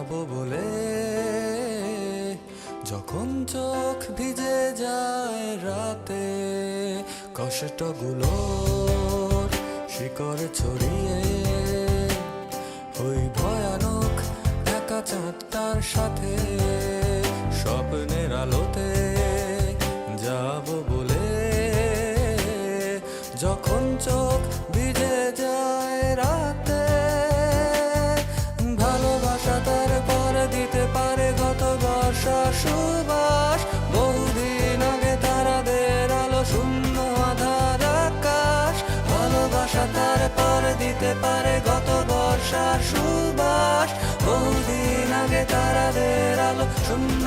যাব বলে। যখন চোখ ভিজে যায় রাতে, কষ্টগুলো শিকড় ছড়িয়ে ওই ভয়ানক একা চাঁদটার সাথে স্বপ্নের আলোতে যাব বলে। যখন চোখ ভিজে ভালোবাসা তার পর দিতে পারে গত বর্ষা সুবাস। বহুদিন আগে তারাদের আলো শূন্য